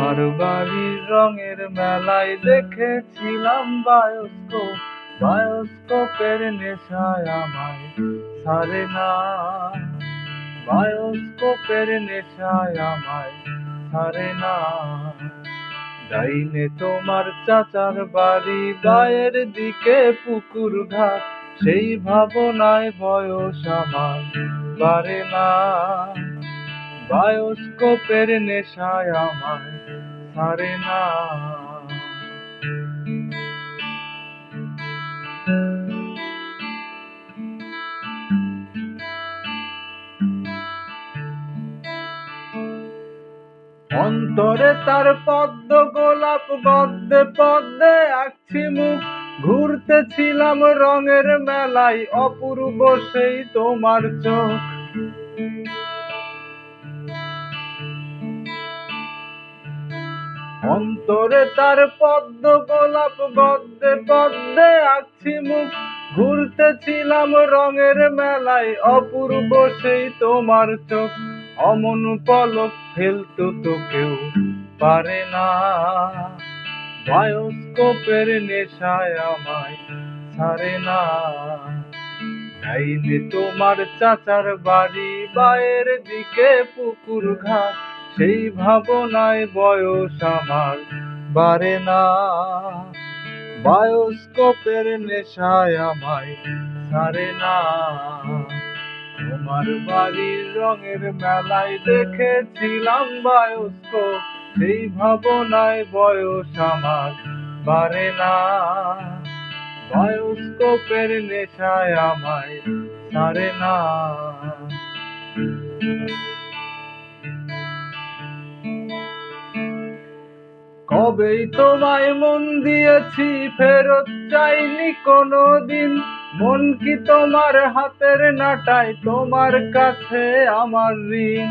তোমার বাড়ির রঙের মেলায় দেখেছিলাম বায়োস্কোপ। বায়োস্কোপের নেশায় আমায় সারে না। বায়োস্কোপের নেশায় আমায় সারে না। ডাইনে তোমার চাচার বাড়ি, বায়ের দিকে পুকুর ঘাট। সেই ভাবনায় বয়স আমার বাড়ে না। বায়োস্কোপের নেশায় আমায় ছাড়ে না। অন্তরে তার পদ্ম, গোলাপ গদ্দে পদ্মে আঁকছি মুখ। ঘুরতেছিলাম রঙের মেলায়, অপূর্ব সেই তোমার চোখ। অন্তরে তার পদ্ম গোলাপ গদ্দে পদ্মে আঁকছি মুখ। ঘুরতেছিলাম রঙের মেলায়, অপূর্ব সেই তোমার চোখ। অমন পলক ফেলতো তো কেউ পারে না। বায়োস্কোপের নেশায় আমায় ছাড়ে না। ডাইনে তোমার চাচার বাড়ি, বায়ের দিকে পুকুর ঘাট। সেই ভাবনায় বয়স আমার বাড়ে না। বায়োস্কোপের নেশায় আমায় ছাড়ে না। তোমার বাড়ির রঙের মেলায় দেখেছিলাম বায়োস্কোপ, সেই ভাবনায় বয়স আমার বাড়ে না। বায়োস্কোপের নেশায় আমায় ছাড়ে না। কবেই তোমায় মন দিয়েছি ফেরত চাইনি কোনো দিন মন কি তোমার হাতের নাটায় তোমার কাছে আমার ঋণ?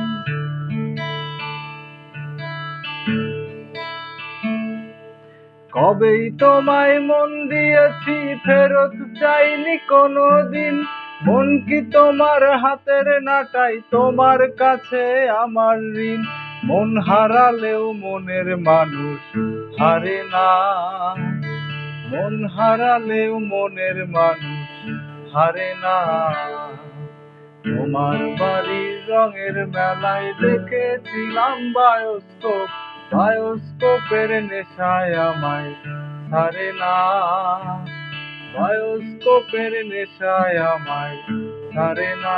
কবেই তোমায় মন দিয়েছি ফেরত চাইনি কোনো দিন মন কি তোমার হাতের নাটাই, তোমার কাছে আমার ঋণ? মন হারালেও মনের মানুষ হারে না। মন হারালেও মনের মানুষ হারে না। তোমার বাড়ির রঙের মেলায় দেখেছিলাম বায়োস্কোপ, বায়োস্কোপের নেশায় আমায় ছাড়ে না। বায়োস্কোপের নেশায় আমায় ছাড়ে না।